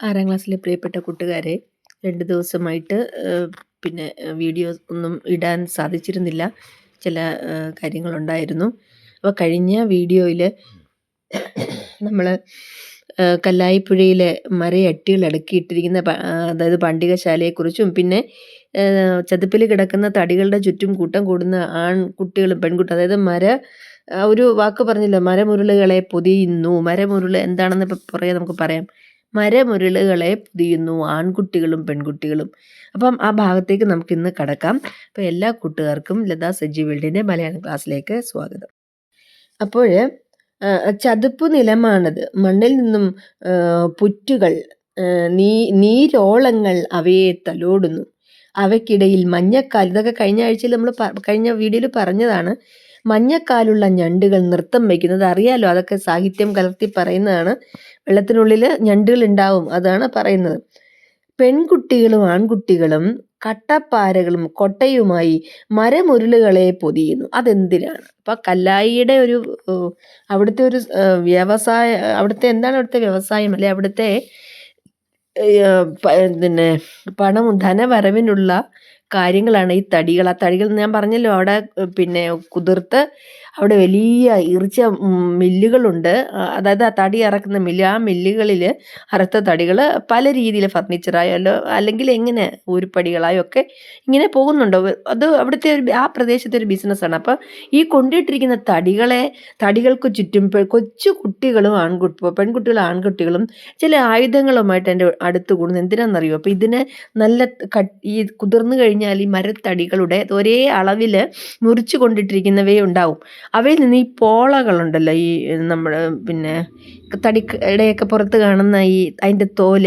ആറാം ക്ലാസ്സിലെ പ്രിയപ്പെട്ട കൂട്ടുകാരെ രണ്ട് ദിവസമായിട്ട് പിന്നെ വീഡിയോ ഒന്നും ഇടാൻ സാധിച്ചിരുന്നില്ല. ചില കാര്യങ്ങളുണ്ടായിരുന്നു. അപ്പോൾ കഴിഞ്ഞ വീഡിയോയിൽ നമ്മൾ കല്ലായിപ്പുഴയിലെ മരയട്ടികൾ അടുക്കിയിട്ടിരിക്കുന്ന അതായത് പണ്ടികശാലയെക്കുറിച്ചും പിന്നെ ചതുപ്പിൽ കിടക്കുന്ന തടികളുടെ ചുറ്റും കൂട്ടം കൂടുന്ന ആൺകുട്ടികളും പെൺകുട്ടി അതായത് മര ഒരു വാക്ക് പറഞ്ഞില്ല. മരമുരുളുകളെ പൊതിയുന്നു. മരമുരുൾ എന്താണെന്ന് ഇപ്പം പുറകെ നമുക്ക് പറയാം. മരമുരുളുകളെ പൊതിയുന്നു ആൺകുട്ടികളും പെൺകുട്ടികളും. അപ്പം ആ ഭാഗത്തേക്ക് നമുക്ക് ഇന്ന് കടക്കാം. അപ്പോൾ എല്ലാ കൂട്ടുകാർക്കും ലതാ സജി വേൾഡിന്റെ മലയാളം ക്ലാസ്സിലേക്ക് സ്വാഗതം. അപ്പോൾ ചതുപ്പ് നിലമാണത്. മണ്ണിൽ നിന്നും പുറ്റുകൾ നീ നീരോളങ്ങൾ അവയെ തലോടുന്നു. അവയ്ക്കിടയിൽ മഞ്ഞക്കാൽ ഇതൊക്കെ കഴിഞ്ഞ ആഴ്ചയിൽ നമ്മൾ കഴിഞ്ഞ വീഡിയോയിൽ പറഞ്ഞതാണ്. മഞ്ഞക്കാലുള്ള ഞണ്ടുകൾ നൃത്തം വയ്ക്കുന്നത് അറിയാലോ? അതൊക്കെ സാഹിത്യം കലർത്തി പറയുന്നതാണ്. വെള്ളത്തിനുള്ളിൽ ഞണ്ടുകൾ ഉണ്ടാവും അതാണ് പറയുന്നത്. പെൺകുട്ടികളും ആൺകുട്ടികളും കട്ടപ്പാരകളും കൊട്ടയുമായി മരമുരുളുകളെ പൊതിയുന്നു. അതെന്തിനാണ്? അപ്പൊ കല്ലായിയുടെ ഒരു അവിടുത്തെ ഒരു വ്യവസായ അവിടുത്തെ എന്താണ് അവിടുത്തെ വ്യവസായം? അല്ലെ അവിടുത്തെ പിന്നെ പണം ധനവരവിനുള്ള കാര്യങ്ങളാണ് ഈ തടികൾ. ആ തടികൾ ഞാൻ പറഞ്ഞല്ലോ അവിടെ പിന്നെ കുതിർത്ത് അവിടെ വലിയ ഇറച്ച മില്ലുകളുണ്ട്. അതായത് ആ തടി അറക്കുന്ന മില്ല് ആ മില്ലുകളിൽ അറുത്ത തടികൾ പല രീതിയിൽ ഫർണിച്ചറായാലോ അല്ലെങ്കിൽ എങ്ങനെ ഊരുപ്പടികളായോ ഒക്കെ ഇങ്ങനെ പോകുന്നുണ്ട്. അത് അവിടുത്തെ ഒരു ആ പ്രദേശത്തെ ഒരു ബിസിനസ്സാണ്. അപ്പോൾ ഈ കൊണ്ടിട്ടിരിക്കുന്ന തടികളെ തടികൾക്ക് ചുറ്റും കൊച്ചു കുട്ടികളും ആൺകുട്ടി പെൺകുട്ടികളും ആൺകുട്ടികളും ചില ആയുധങ്ങളുമായിട്ട് എന്റെ അടുത്ത് കൂടുന്നു എന്തിനാണെന്നറിയോ? അപ്പോൾ ഇതിനെ നല്ല ഈ കുതിർന്നു കഴിഞ്ഞാൽ ഈ മരത്തടികളുടെ ഒരേ അളവിൽ മുറിച്ചു കൊണ്ടിട്ടിരിക്കുന്നവേ ഉണ്ടാവും. അവയിൽ നിന്ന് ഈ പോളകളുണ്ടല്ലോ ഈ നമ്മൾ പിന്നെ തടിയുടെയൊക്കെ പുറത്ത് കാണുന്ന ഈ അതിന്റെ തോൽ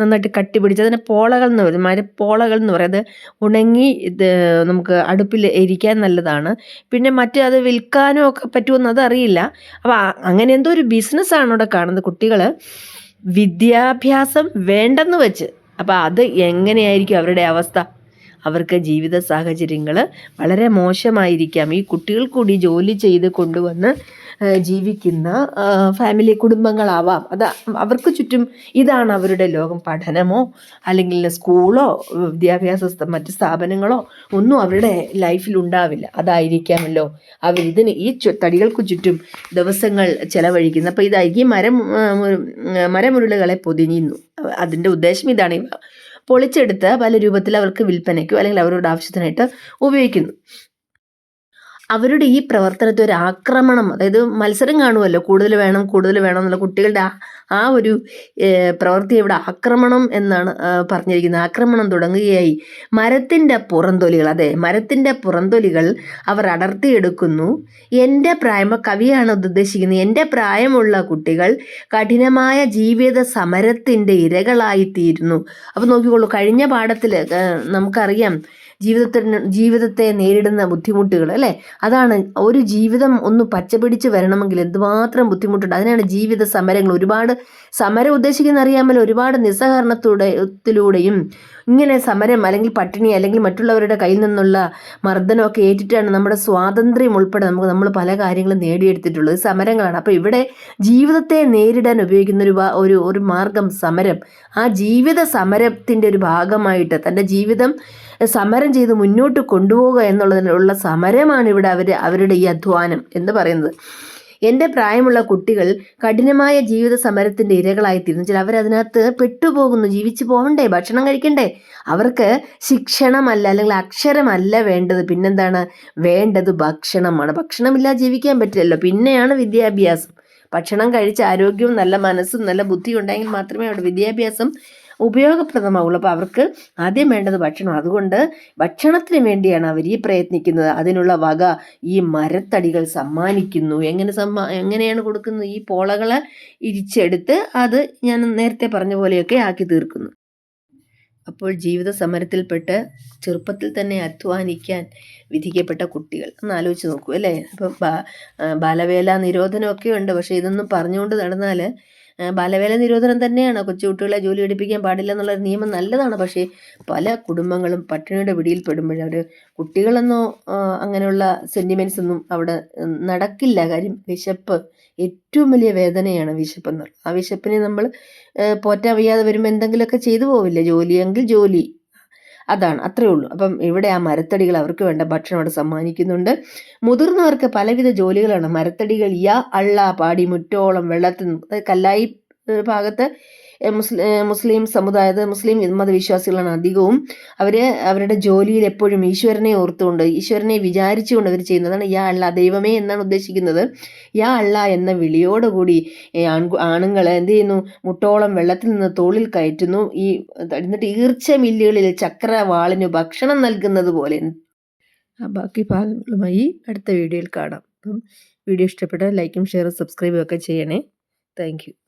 നന്നായിട്ട് കട്ടി പിടിച്ച് അതിനെ പോളകൾ എന്ന് പറയും. മരപ്പോളകൾ എന്ന് പറയുന്നത് ഉണങ്ങി ഇത് നമുക്ക് അടുപ്പിൽ എരിക്കാൻ നല്ലതാണ്. പിന്നെ മറ്റേ അത് വിൽക്കാനോ ഒക്കെ പറ്റുമെന്ന് അതറിയില്ല. അപ്പോൾ അങ്ങനെ എന്തോ ഒരു ബിസിനസ്സാണ് ഇവിടെ കാണുന്നത് കുട്ടികൾ വിദ്യാഭ്യാസം വേണ്ടെന്ന് വെച്ച്. അപ്പോൾ അത് എങ്ങനെയായിരിക്കും അവരുടെ അവസ്ഥ? അവർക്ക് ജീവിത സാഹചര്യങ്ങൾ വളരെ മോശമായിരിക്കാം. ഈ കുട്ടികൾ കൂടി ജോലി ചെയ്ത് കൊണ്ടുവന്ന് ജീവിക്കുന്ന ഫാമിലി കുടുംബങ്ങളാവാം. അത് അവർക്ക് ചുറ്റും ഇതാണ് അവരുടെ ലോകം. പഠനമോ അല്ലെങ്കിൽ സ്കൂളോ വിദ്യാഭ്യാസ മറ്റ് സ്ഥാപനങ്ങളോ ഒന്നും അവരുടെ ലൈഫിൽ ഉണ്ടാവില്ല. അതായിരിക്കാമല്ലോ. അവർ ഇതിന് ഈ തടികൾക്ക് ചുറ്റും ദിവസങ്ങൾ ചെലവഴിക്കുന്നത് അപ്പോൾ ഇതായിരിക്കും മരം മരമുരുളുകളെ പൊതിഞ്ഞു അതിന്റെ ഉദ്ദേശം ഇതാണ്. പൊളിച്ചെടുത്ത് പല രൂപത്തിൽ അവർക്ക് വിൽപ്പനയ്ക്കോ അല്ലെങ്കിൽ അവരുടെ ആവശ്യത്തിനായിട്ട് ഉപയോഗിക്കുന്നു. അവരുടെ ഈ പ്രവർത്തനത്തെ ഒരു ആക്രമണം അതായത് മത്സരം കാണുമല്ലോ കൂടുതൽ വേണം കൂടുതൽ വേണം എന്നുള്ള കുട്ടികളുടെ ആ ഒരു പ്രവൃത്തി ഇവിടെ ആക്രമണം എന്നാണ് പറഞ്ഞിരിക്കുന്നത്. ആക്രമണം തുടങ്ങുകയായി. മരത്തിന്റെ പുറന്തൊലികൾ അതെ മരത്തിന്റെ പുറന്തൊലികൾ അവർ അടർത്തിയെടുക്കുന്നു. എന്റെ പ്രായം കവിയാണ് ഉദ്ദേശിക്കുന്നത് എന്റെ പ്രായമുള്ള കുട്ടികൾ കഠിനമായ ജീവിത സമരത്തിന്റെ ഇരകളായിത്തീരുന്നു. അപ്പോൾ നോക്കിക്കോളൂ കഴിഞ്ഞ പാഠത്തിൽ നമുക്കറിയാം ജീവിതത്തിന് ജീവിതത്തെ നേരിടുന്ന ബുദ്ധിമുട്ടുകൾ അല്ലേ? അതാണ് ഒരു ജീവിതം ഒന്ന് പച്ചപിടിച്ച് വരണമെങ്കിൽ എന്തുമാത്രം ബുദ്ധിമുട്ടുണ്ട്. അതിനാണ് ജീവിത സമരങ്ങൾ. ഒരുപാട് സമരം ഉദ്ദേശിക്കുന്ന അറിയാമല്ലോ ഒരുപാട് നിസ്സഹകരണത്തിലൂടെയും ഇങ്ങനെ സമരം അല്ലെങ്കിൽ പട്ടിണി അല്ലെങ്കിൽ മറ്റുള്ളവരുടെ കയ്യിൽ നിന്നുള്ള മർദ്ദനമൊക്കെ ഏറ്റിട്ടാണ് നമ്മുടെ സ്വാതന്ത്ര്യം ഉൾപ്പെടെ നമുക്ക് നമ്മൾ പല കാര്യങ്ങളും നേടിയെടുത്തിട്ടുള്ളത്. സമരങ്ങളാണ്. അപ്പോൾ ഇവിടെ ജീവിതത്തെ നേരിടാൻ ഉപയോഗിക്കുന്ന ഒരു ഒരു ഒരു മാർഗം സമരം. ആ ജീവിത സമരത്തിന്റെ ഒരു ഭാഗമായിട്ട് തന്റെ ജീവിതം സമരം ചെയ്ത് മുന്നോട്ട് കൊണ്ടുപോകുക എന്നുള്ളതിനുള്ള സമരമാണ് ഇവിടെ അവർ അവരുടെ ഈ അധ്വാനം എന്ന് പറയുന്നത്. എന്റെ പ്രായമുള്ള കുട്ടികൾ കഠിനമായ ജീവിത സമരത്തിന്റെ ഇരകളായിത്തീരുന്നു. ചില അവരതിനകത്ത് പെട്ടുപോകുന്നു ജീവിച്ചു പോകണ്ടേ ഭക്ഷണം കഴിക്കണ്ടേ. അവർക്ക് ശിക്ഷണമല്ല അല്ലെങ്കിൽ അക്ഷരമല്ല വേണ്ടത്. പിന്നെന്താണ്? വേണ്ടത് ഭക്ഷണമാണ്. ഭക്ഷണമില്ലാതെ ജീവിക്കാൻ പറ്റില്ലല്ലോ. പിന്നെയാണ് വിദ്യാഭ്യാസം. ഭക്ഷണം കഴിച്ച് ആരോഗ്യവും നല്ല മനസ്സും നല്ല ബുദ്ധിയും ഉണ്ടെങ്കിൽ മാത്രമേ അവിടെ വിദ്യാഭ്യാസം ഉപയോഗപ്രദമാവുള്ളൂ. അപ്പോൾ അവർക്ക് ആദ്യം വേണ്ടത് ഭക്ഷണം. അതുകൊണ്ട് ഭക്ഷണത്തിന് വേണ്ടിയാണ് അവർ ഈ പ്രയത്നിക്കുന്നത്. അതിനുള്ള വക ഈ മരത്തടികൾ സമ്മാനിക്കുന്നു. എങ്ങനെ സമ്മാ എങ്ങനെയാണ് കൊടുക്കുന്നത്? ഈ പോളകളെ ഇരിച്ചെടുത്ത് അത് ഞാൻ നേരത്തെ പറഞ്ഞ പോലെയൊക്കെ ആക്കി തീർക്കുന്നു. അപ്പോൾ ജീവിത സമരത്തിൽപ്പെട്ട് ചെറുപ്പത്തിൽ തന്നെ അധ്വാനിക്കാൻ വിധിക്കപ്പെട്ട കുട്ടികൾ. ഒന്ന് ആലോചിച്ച് നോക്കൂ അല്ലേ? അപ്പം ബാലവേല നിരോധനമൊക്കെ ഉണ്ട്. പക്ഷേ ഇതൊന്നും പറഞ്ഞുകൊണ്ട് നടന്നാൽ ബാലവേല നിരോധനം തന്നെയാണ്. കൊച്ചുകുട്ടികളെ ജോലി എടുപ്പിക്കാൻ പാടില്ല എന്നുള്ള നിയമം നല്ലതാണ്. പക്ഷേ പല കുടുംബങ്ങളും പട്ടിണിയുടെ പിടിയിൽ പെടുമ്പോൾ അവർ കുട്ടികളെന്നോ അങ്ങനെയുള്ള സെന്റിമെന്റ്സ് ഒന്നും അവിടെ നടക്കില്ല. കാര്യം വിശപ്പ് ഏറ്റവും വലിയ വേദനയാണ് വിശപ്പെന്നുള്ളത് ആ വിശപ്പിനെ നമ്മൾ പോറ്റാൻ വയ്യാതെ വരുമ്പോൾ എന്തെങ്കിലുമൊക്കെ ചെയ്തു പോവില്ല? ജോലിയെങ്കിൽ ജോലി. അതാണ് അത്രയേ ഉള്ളൂ. അപ്പം ഇവിടെ ആ മരത്തടികൾ അവർക്ക് വേണ്ട ഭക്ഷണം അവിടെ സമ്മാനിക്കുന്നുണ്ട്. മുതിർന്നവർക്ക് പലവിധ ജോലികളാണ്. മരത്തടികൾ യാ അള്ള പാടി മുറ്റോളം വെള്ളത്തിൽ കല്ലായി ഭാഗത്ത് മുസ്ലിം മുസ്ലിം സമുദായത മുസ്ലിം മതവിശ്വാസികളാണ് അധികവും. അവർ അവരുടെ ജോലിയിൽ എപ്പോഴും ഈശ്വരനെ ഓർത്തുകൊണ്ട് ഈശ്വരനെ വിചാരിച്ചുകൊണ്ട് അവർ ചെയ്യുന്നതാണ് യാ അള്ള ദൈവമേ എന്നാണ് ഉദ്ദേശിക്കുന്നത്. യാ അള്ള എന്ന വിളിയോടുകൂടി ആൺ ആണുങ്ങൾ എന്ത് ചെയ്യുന്നു? മുട്ടോളം വെള്ളത്തിൽ നിന്ന് തോളിൽ കയറ്റുന്നു. ഈ എന്നിട്ട് ഈർച്ച മില്ലുകളിൽ ചക്രവാളിന് ഭക്ഷണം നൽകുന്നത് പോലെ. ബാക്കി ഭാഗങ്ങളുമായി അടുത്ത വീഡിയോയിൽ കാണാം. അപ്പം വീഡിയോ ഇഷ്ടപ്പെട്ടാൽ ലൈക്കും ഷെയറും സബ്സ്ക്രൈബും ഒക്കെ ചെയ്യണേ. താങ്ക്